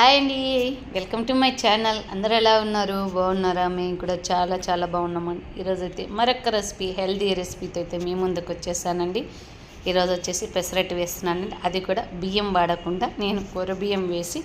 Hi అండి. Welcome to my channel. అందరూ ఎలా ఉన్నారు? బాగున్నారా? మేము కూడా చాలా చాలా బాగున్నామండి ఈరోజు అయితే మరొక రెసిపీ హెల్దీ రెసిపీతో అయితే మీ ముందుకు వచ్చేసానండి. ఈరోజు వచ్చేసి పెసరట్టు వేస్తున్నానండి అది కూడా బియ్యం వాడకుండా నేను కూర బియ్యం వేసి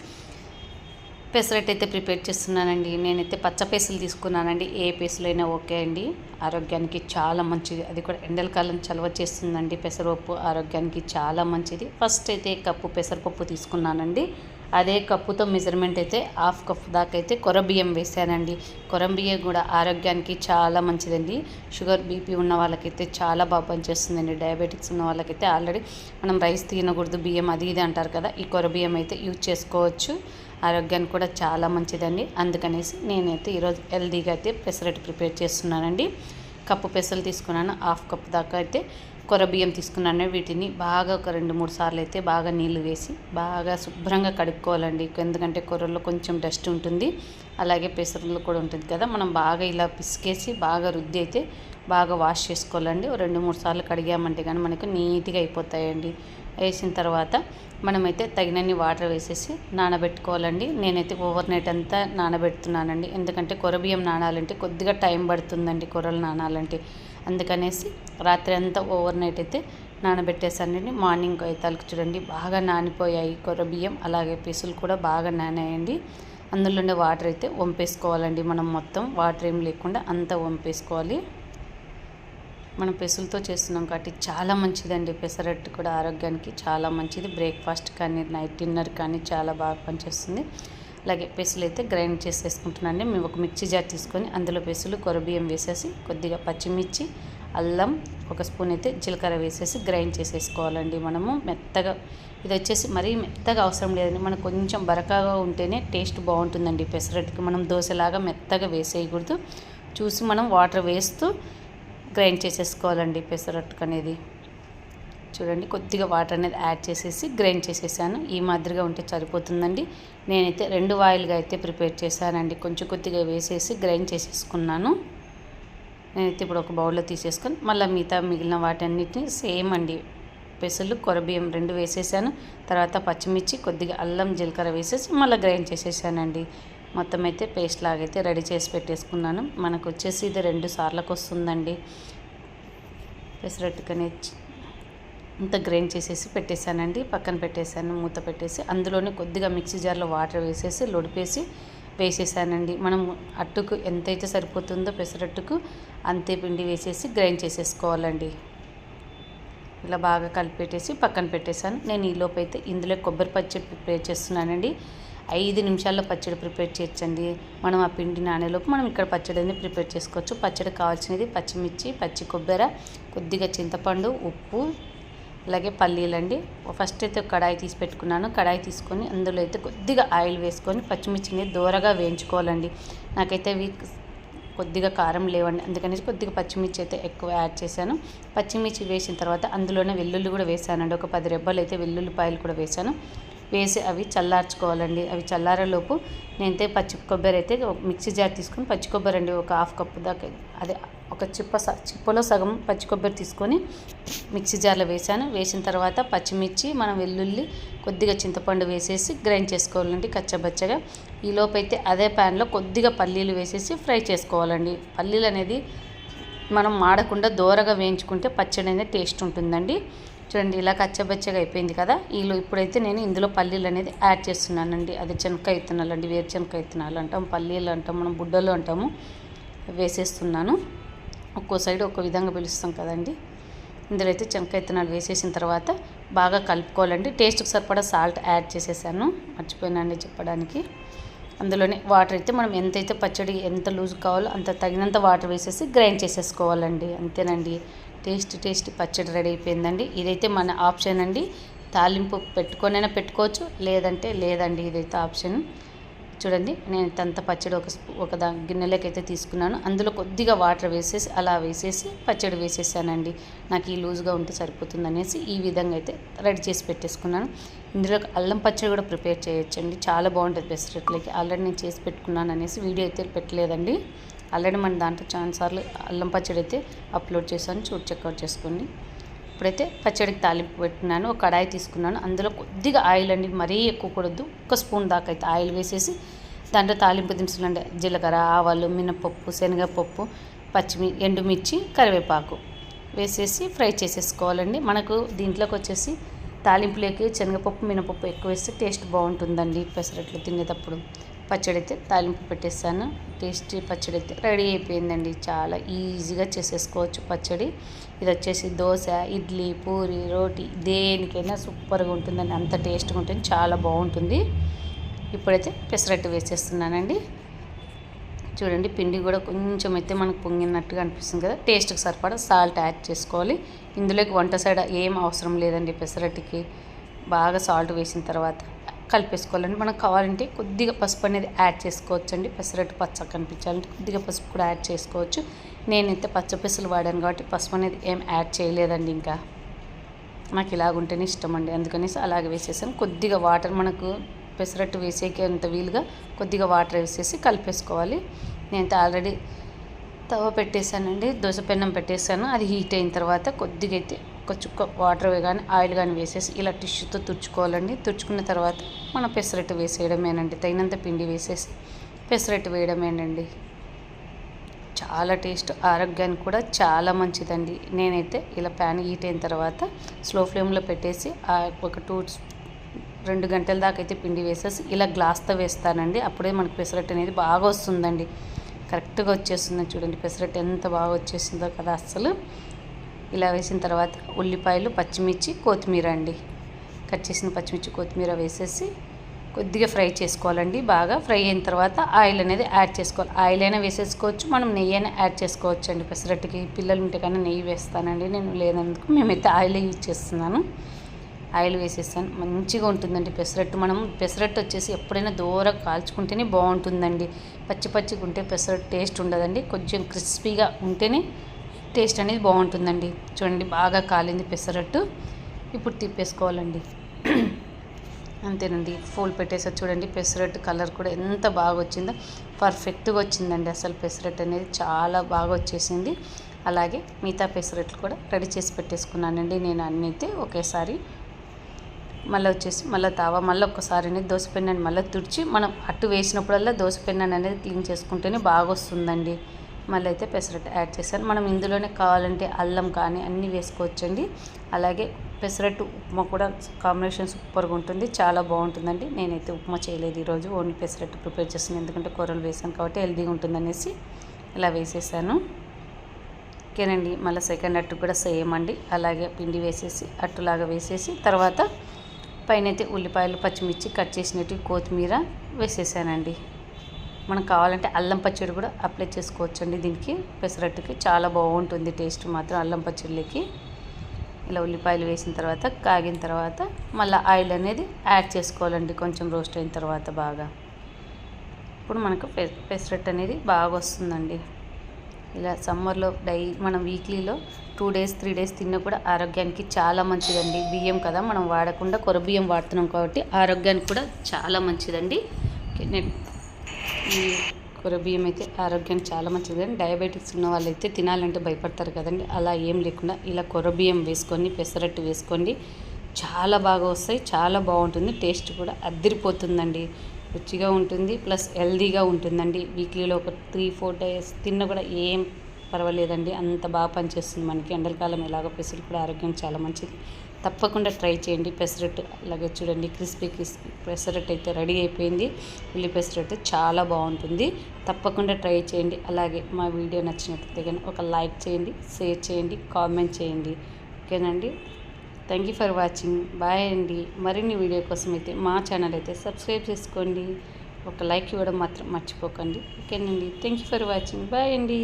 పెసరట్టు అయితే ప్రిపేర్ చేస్తున్నానండి. నేనైతే పచ్చ పేసులు తీసుకున్నానండి. ఏ పేసులు అయినా ఓకే అండి. ఆరోగ్యానికి చాలా మంచిది. అది కూడా ఎండలకాలం చలవ చేస్తుందండి. పెసరపప్పు ఆరోగ్యానికి చాలా మంచిది. ఫస్ట్ అయితే కప్పు పెసరపప్పు తీసుకున్నానండి. అదే కప్పుతో మెజర్మెంట్ అయితే హాఫ్ కప్ దాకా అయితే కొరబియ్యం వేసానండి. కొరంబియ్యం కూడా ఆరోగ్యానికి చాలా మంచిదండి. షుగర్ బీపీ ఉన్న వాళ్ళకైతే చాలా బాగా పనిచేస్తుందండి. డయాబెటిక్స్ ఉన్న వాళ్ళకైతే ఆల్రెడీ మనం రైస్ తినకూడదు బియ్యం అది ఇది అంటారు కదా ఈ కొరబియ్యం అయితే యూజ్ చేసుకోవచ్చు. ఆరోగ్యానికి కూడా చాలా మంచిదండి. అందుకనేసి నేనైతే ఈరోజు హెల్దీగా అయితే పెసరట్టు ప్రిపేర్ చేస్తున్నానండి. కప్పు పెసలు తీసుకున్నాను హాఫ్ కప్ దాకా అయితే కొర బియ్యం తీసుకున్నాను. వీటిని బాగా ఒక రెండు మూడు సార్లు అయితే బాగా నీళ్ళు వేసి బాగా శుభ్రంగా కడుక్కోవాలండి. ఎందుకంటే కూరల్లో కొంచెం డస్ట్ ఉంటుంది. అలాగే పెసరులు కూడా ఉంటుంది కదా మనం బాగా ఇలా పిసికేసి బాగా రుద్ది అయితే బాగా వాష్ చేసుకోవాలండి. రెండు మూడు సార్లు కడిగామంటే కానీ మనకు నీట్గా అయిపోతాయండి. వేసిన తర్వాత మనమైతే తగినన్ని వాటర్ వేసేసి నానబెట్టుకోవాలండి. నేనైతే ఓవర్ నైట్ అంతా నానబెడుతున్నానండి. ఎందుకంటే కొరబియ్యం నానాలంటే కొద్దిగా టైం పడుతుందండి కొరలు నానాలంటే. అందుకనేసి రాత్రి అంతా ఓవర్ నైట్ అయితే నానబెట్టేసానండి మార్నింగ్ అయితే చూడండి బాగా నానిపోయాయి కొరబియ్యం అలాగే పీసులు కూడా బాగా నానాయండి. అందులో ఉండే వాటర్ అయితే వంపేసుకోవాలండి మనం మొత్తం. వాటర్ ఏం లేకుండా అంతా వంపేసుకోవాలి. మనం పెసులతో చేస్తున్నాం కాబట్టి చాలా మంచిదండి. పెసరట్టు కూడా ఆరోగ్యానికి చాలా మంచిది. బ్రేక్ఫాస్ట్ కానీ నైట్ డిన్నర్ కానీ చాలా బాగా పనిచేస్తుంది. అలాగే పెసులు అయితే గ్రైండ్ చేసేసుకుంటున్నాండి మేము ఒక మిక్సీ జార్ తీసుకొని అందులో పెసులు కొరబియ్యం వేసేసి కొద్దిగా పచ్చిమిర్చి అల్లం ఒక స్పూన్ అయితే జీలకర్ర వేసేసి గ్రైండ్ చేసేసుకోవాలండి మనము. మెత్తగా ఇది వచ్చేసి మరీ మెత్తగా అవసరం లేదండి. మనకు కొంచెం బరకగా ఉంటేనే టేస్ట్ బాగుంటుందండి. పెసరట్టుకి మనం దోశలాగా మెత్తగా వేసేయకూడదు. చూసి మనం వాటర్ వేస్తూ గ్రైండ్ చేసేసుకోవాలండి పెసరట్టుకు అనేది. చూడండి కొద్దిగా వాటర్ అనేది యాడ్ చేసేసి గ్రైండ్ చేసేసాను. ఈ మాదిరిగా ఉంటే సరిపోతుందండి. నేనైతే రెండు వాయిల్గా అయితే ప్రిపేర్ చేశానండి. కొంచెం కొద్దిగా వేసేసి గ్రైండ్ చేసేసుకున్నాను. నేనైతే ఇప్పుడు ఒక బౌల్లో తీసేసుకొని మళ్ళీ మిగతా మిగిలిన వాటన్నిటిని సేమ్ అండి. పెసలు కొరబియ్యం రెండు వేసేసాను. తర్వాత పచ్చిమిర్చి కొద్దిగా అల్లం జీలకర్ర వేసేసి మళ్ళీ గ్రైండ్ చేసేసానండి. మొత్తం అయితే పేస్ట్ లాగైతే రెడీ చేసి పెట్టేసుకున్నాను. మనకు వచ్చేసి ఇది రెండు సార్లకు వస్తుందండి. పెసరట్టుకనే ఇంత గ్రైండ్ చేసేసి పెట్టేశానండి. పక్కన పెట్టేశాను మూత పెట్టేసి అందులోనే కొద్దిగా మిక్సీ జార్లో వాటర్ వేసేసి లొడిపేసి వేసేసానండి మనం అట్టుకు ఎంతైతే సరిపోతుందో పెసరట్టుకు అంతే పిండి వేసేసి గ్రైండ్ చేసేసుకోవాలండి. ఇలా బాగా కలిపెట్టేసి పక్కన పెట్టేశాను. నేను ఈలోపు అయితే ఇందులో కొబ్బరి పచ్చడి ప్రిపేర్ చేస్తున్నానండి. ఐదు నిమిషాల్లో పచ్చడి ప్రిపేర్ చేయొచ్చండి. మనం ఆ పిండి నానేలోపు మనం ఇక్కడ పచ్చడి అనేది ప్రిపేర్ చేసుకోవచ్చు. పచ్చడి కావాల్సినది పచ్చిమిర్చి పచ్చి కొబ్బరి కొద్దిగా చింతపండు ఉప్పు అలాగే పల్లీలండి. ఫస్ట్ అయితే కడాయి తీసి పెట్టుకున్నాను. కడాయి తీసుకొని అందులో అయితే కొద్దిగా ఆయిల్ వేసుకొని పచ్చిమిర్చిని దూరగా వేయించుకోవాలండి. నాకైతే వీక్ కొద్దిగా కారం లేవండి. అందుకని కొద్దిగా పచ్చిమిర్చి అయితే ఎక్కువ యాడ్ చేశాను. పచ్చిమిర్చి వేసిన తర్వాత అందులోనే వెల్లుల్లి కూడా వేసానండి. ఒక పది రెబ్బలు అయితే వెల్లుల్లిపాయలు కూడా వేసాను. వేసి అవి చల్లార్చుకోవాలండి. అవి చల్లారేలోపు నేనైతే పచ్చి కొబ్బరి అయితే మిక్సీ జార్ తీసుకొని పచ్చి కొబ్బరి అండి ఒక హాఫ్ కప్పు దాకా. అదే ఒక చిప్ప చిప్పలో సగం పచ్చి కొబ్బరి తీసుకొని మిక్సీ జార్లో వేసాను వేసిన తర్వాత పచ్చిమిర్చి మనం వెల్లుల్లి కొద్దిగా చింతపండు వేసేసి గ్రైండ్ చేసుకోవాలండి కచ్చబచ్చగా. ఈలోపు అయితే అదే ప్యాన్లో కొద్దిగా పల్లీలు వేసేసి ఫ్రై చేసుకోవాలండి. పల్లీలు అనేది మనం మాడకుండా దూరగా వేయించుకుంటే పచ్చడి అనేది టేస్ట్ ఉంటుందండి. చూడండి ఇలా కచ్చబచ్చగా అయిపోయింది కదా? వీళ్ళు ఇప్పుడైతే నేను ఇందులో పల్లీలు అనేది యాడ్ చేస్తున్నానండి. అది చెనక్కాయ విత్తనాలు అండి వేరుచెనక్కాయ విత్తనాలు అంటాం పల్లీలు అంటాం మనం బుడ్డలు అంటాము వేసేస్తున్నాను. ఒక్కో సైడ్ ఒక్కో విధంగా పిలుస్తాం కదండి. ఇందులో అయితే చెనక్కాయ విత్తనాలు వేసేసిన తర్వాత బాగా కలుపుకోవాలండి. టేస్ట్కి సరిపడా సాల్ట్ యాడ్ చేసేసాను. మర్చిపోయినండి చెప్పడానికి. అందులోనే వాటర్ అయితే మనం ఎంతైతే పచ్చడి ఎంత లూజ్ కావాలో అంత తగినంత వాటర్ వేసేసి గ్రైండ్ చేసేసుకోవాలండి. అంతేనండి. టేస్ట్ టేస్ట్ పచ్చడి రెడీ అయిపోయిందండి. ఇదైతే మన ఆప్షన్ అండి. తాలింపు పెట్టుకొనైనా పెట్టుకోవచ్చు లేదంటే లేదండి ఇదైతే ఆప్షన్. చూడండి నేను తంత పచ్చడి ఒక ఒక దా గిన్నెలోకి అయితే తీసుకున్నాను. అందులో కొద్దిగా వాటర్ వేసేసి అలా వేసేసి పచ్చడి వేసేసానండి. నాకు ఈ లూజ్గా ఉంటే సరిపోతుంది అనేసి ఈ విధంగా అయితే రెడీ చేసి పెట్టేసుకున్నాను. ఇందులో అల్లం పచ్చడి కూడా ప్రిపేర్ చేయొచ్చండి. చాలా బాగుంటుంది పెసరట్లకి. ఆల్రెడీ నేను చేసి పెట్టుకున్నాను అనేసి వీడియో అయితే పెట్టలేదండి. ఆల్రెడీ మన దాంట్లో చాలాసార్లు అల్లం పచ్చడి అయితే అప్లోడ్ చేశాను. చూడు చెక్అవుట్ చేసుకోండి. ఇప్పుడైతే పచ్చడికి తాలింపు పెట్టినాను. ఒక కడాయి తీసుకున్నాను. అందులో కొద్దిగా ఆయిల్ అండి మరీ ఎక్కువ కూడదు ఒక స్పూన్ దాకా అయితే ఆయిల్ వేసేసి దాంట్లో తాలింపు దినుసులు అండి జీలకర్ర ఆవాలు మినపప్పు శనగపప్పు పచ్చిమి ఎండుమిర్చి కరివేపాకు వేసేసి ఫ్రై చేసేసుకోవాలండి. మనకు దీంట్లోకి వచ్చేసి తాలింపులోకి శనగపప్పు మినపప్పు ఎక్కువ వేస్తే టేస్ట్ బాగుంటుందండి. పెసరట్లు తినేటప్పుడు పచ్చడి అయితే తాలింపు పెట్టేస్తాను. టేస్టీ పచ్చడి అయితే రెడీ అయిపోయిందండి. చాలా ఈజీగా చేసేసుకోవచ్చు పచ్చడి. ఇది వచ్చేసి దోశ ఇడ్లీ పూరి రోటీ దేనికైనా సూపర్గా ఉంటుందండి. అంత టేస్ట్గా ఉంటుంది చాలా బాగుంటుంది. ఇప్పుడైతే పెసరట్టు వేసేస్తున్నానండి. చూడండి పిండి కూడా కొంచెం అయితే మనకు పొంగినట్టుగా అనిపిస్తుంది కదా. టేస్ట్కి సరిపడా సాల్ట్ యాడ్ చేసుకోవాలి. ఇందులోకి వంట సైడ్ ఏం అవసరం లేదండి పెసరట్టుకి. బాగా సాల్ట్ వేసిన తర్వాత. కలిపేసుకోవాలండి. మనకు కావాలంటే కొద్దిగా పసుపు అనేది యాడ్ చేసుకోవచ్చు అండి పెసరట్టు పచ్చ కనిపించాలంటే కొద్దిగా పసుపు కూడా యాడ్ చేసుకోవచ్చు. నేనైతే పచ్చపెసలు వాడాను కాబట్టి పసుపు అనేది ఏం యాడ్ చేయలేదండి ఇంకా. నాకు ఇలాగుంటేనే ఇష్టం అండి అందుకనేసి అలాగే వేసేసాను. కొద్దిగా వాటర్ మనకు పెసరట్టు వేసేకి అంత వీలుగా కొద్దిగా వాటర్ వేసేసి కలిపేసుకోవాలి. నేనైతే ఆల్రెడీ తవ పెట్టేశానండి. దోశ పెన్నం పెట్టేశాను. అది హీట్ అయిన తర్వాత కొద్దిగా అయితే ఒక చుక్క వాటర్ కానీ ఆయిల్ కానీ వేసేసి ఇలా టిష్యూతో తుడుచుకోవాలండి. తుడుచుకున్న తర్వాత మన పెసరట్టు వేసేయడమేనండి. తగినంత పిండి వేసేసి పెసరట్టు వేయడమేనండి. చాలా టేస్ట్ ఆరోగ్యానికి కూడా చాలా మంచిదండి. నేనైతే ఇలా ప్యాన్ హీట్ అయిన తర్వాత స్లో ఫ్లేమ్లో పెట్టేసి ఒక టూ రెండు గంటల దాకా అయితే పిండి వేసేసి ఇలా గ్లాస్తో వేస్తానండి. అప్పుడే మనకి పెసరట్టు అనేది బాగా వస్తుందండి. కరెక్ట్గా వచ్చేస్తుంది చూడండి పెసరట్టు ఎంత బాగా వచ్చేసిందో కదా అస్సలు. ఇలా వేసిన తర్వాత ఉల్లిపాయలు పచ్చిమిర్చి కొత్తిమీర అండి. కట్ చేసిన పచ్చిమిర్చి కొత్తిమీర వేసేసి కొద్దిగా ఫ్రై చేసుకోవాలండి. బాగా ఫ్రై అయిన తర్వాత ఆయిల్ అనేది యాడ్ చేసుకోవాలి. ఆయిల్ అయినా వేసేసుకోవచ్చు. మనం నెయ్యి అయినా యాడ్ చేసుకోవచ్చు అండి పెసరట్టుకి పిల్లలు ఉంటే కానీ నెయ్యి వేస్తానండి. నేను లేనందుకు మేమైతే ఆయిల్ యూజ్ చేస్తున్నాను. ఆయిల్ వేసేసాను మంచిగా ఉంటుందండి పెసరట్టు. మనం పెసరట్టు వచ్చేసి ఎప్పుడైనా దూరం కాల్చుకుంటేనే బాగుంటుందండి. పచ్చి పచ్చిగా ఉంటే పెసరట్టు టేస్ట్ ఉండదండి. కొంచెం క్రిస్పీగా ఉంటేనే టేస్ట్ అనేది బాగుంటుందండి. చూడండి బాగా కాలింది పెసరట్టు. ఇప్పుడు తిప్పేసుకోవాలండి. అంతేనండి ఫూల్ పెట్టేసా చూడండి పెసరట్టు కలర్ కూడా ఎంత బాగా వచ్చిందో పర్ఫెక్ట్గా వచ్చిందండి అసలు పెసరట్టు అనేది. చాలా బాగా వచ్చేసింది అలాగే మిగతా పెసరట్లు కూడా రెడీ చేసి పెట్టేసుకున్నానండి నేను అన్నీ అయితే ఒకేసారి. మళ్ళీ వచ్చేసి మళ్ళీ తావా మళ్ళీ ఒక్కసారి అనేది దోశపెన్నని మళ్ళీ తుడిచి మనం అట్టు వేసినప్పుడల్లా దోశపెన్నని అనేది క్లీన్ చేసుకుంటేనే బాగా వస్తుందండి మళ్ళీ అయితే పెసరట్టు యాడ్ చేశాను. మనం ఇందులోనే కావాలంటే అల్లం కానీ అన్నీ వేసుకోవచ్చండి. అలాగే పెసరట్టు ఉప్మా కూడా కాంబినేషన్ సూపర్గా ఉంటుంది. చాలా బాగుంటుందండి. నేనైతే ఉప్మా చేయలేదు ఈరోజు. ఓన్లీ పెసరట్టు ప్రిపేర్ చేస్తాను ఎందుకంటే కూరలు వేసాను కాబట్టి హెల్దీగా ఉంటుందనేసి ఇలా వేసేసాను. ఓకేనండి. మళ్ళీ సెకండ్ అట్టు కూడా సేమ్ అండి. అలాగే పిండి వేసేసి అట్టులాగా వేసేసి తర్వాత పైన అయితే ఉల్లిపాయలు పచ్చిమిర్చి కట్ చేసినట్టు కొత్తిమీర వేసేసానండి. మనకు కావాలంటే అల్లం పచ్చడి కూడా అప్లై చేసుకోవచ్చండి దీనికి. పెసరట్టుకి చాలా బాగుంటుంది టేస్ట్ మాత్రం అల్లం పచ్చడిలోకి. ఇలా ఉల్లిపాయలు వేసిన తర్వాత కాగిన తర్వాత మళ్ళీ ఆయిల్ అనేది యాడ్ చేసుకోవాలండి కొంచెం రోస్ట్ అయిన తర్వాత బాగా. ఇప్పుడు మనకు పెసరట్టు అనేది బాగా వస్తుందండి. ఇలా సమ్మర్లో డై మనం వీక్లీలో టూ డేస్ త్రీ డేస్ తిన్నా కూడా ఆరోగ్యానికి చాలా మంచిదండి. బియ్యం కదా మనం వాడకుండా కొర బియ్యం వాడుతున్నాం కాబట్టి ఆరోగ్యానికి కూడా చాలా మంచిదండి. నేను కొర బియ్యం అయితే ఆరోగ్యానికి చాలా మంచిది కానీ డయాబెటిక్స్ ఉన్న వాళ్ళైతే తినాలంటే భయపడతారు కదండి. అలా ఏం లేకుండా ఇలా కొర బియ్యం వేసుకొని పెసరట్టు వేసుకోండి. చాలా బాగా వస్తాయి చాలా బాగుంటుంది టేస్ట్ కూడా అద్దరిపోతుందండి. రుచిగా ఉంటుంది ప్లస్ హెల్దీగా ఉంటుందండి. వీక్లీలో ఒక త్రీ ఫోర్ డేస్ తిన్న కూడా ఏం పర్వాలేదండి. అంత బాగా పనిచేస్తుంది మనకి. ఎండలకాలం ఎలాగో పెసరు కూడా ఆరోగ్యం చాలా మంచిది. తప్పకుండా ట్రై చేయండి. పెసరట్టు అలాగే చూడండి క్రిస్పీ క్రిస్పీ పెసరట్టు అయితే రెడీ అయిపోయింది. ఉల్లి పెసరట్టు చాలా బాగుంటుంది. తప్పకుండా ట్రై చేయండి. అలాగే మా వీడియో నచ్చినట్లయితే కానీ ఒక లైక్ చేయండి షేర్ చేయండి కామెంట్ చేయండి. ఓకేనండి? Thank you for watching. Bye అండి. మరిన్ని వీడియో కోసం అయితే మా ఛానల్ అయితే సబ్స్క్రైబ్ చేసుకోండి. ఒక లైక్ ఇవ్వడం మాత్రం మర్చిపోకండి. ఓకేనండి. Thank you for watching. Bye అండి.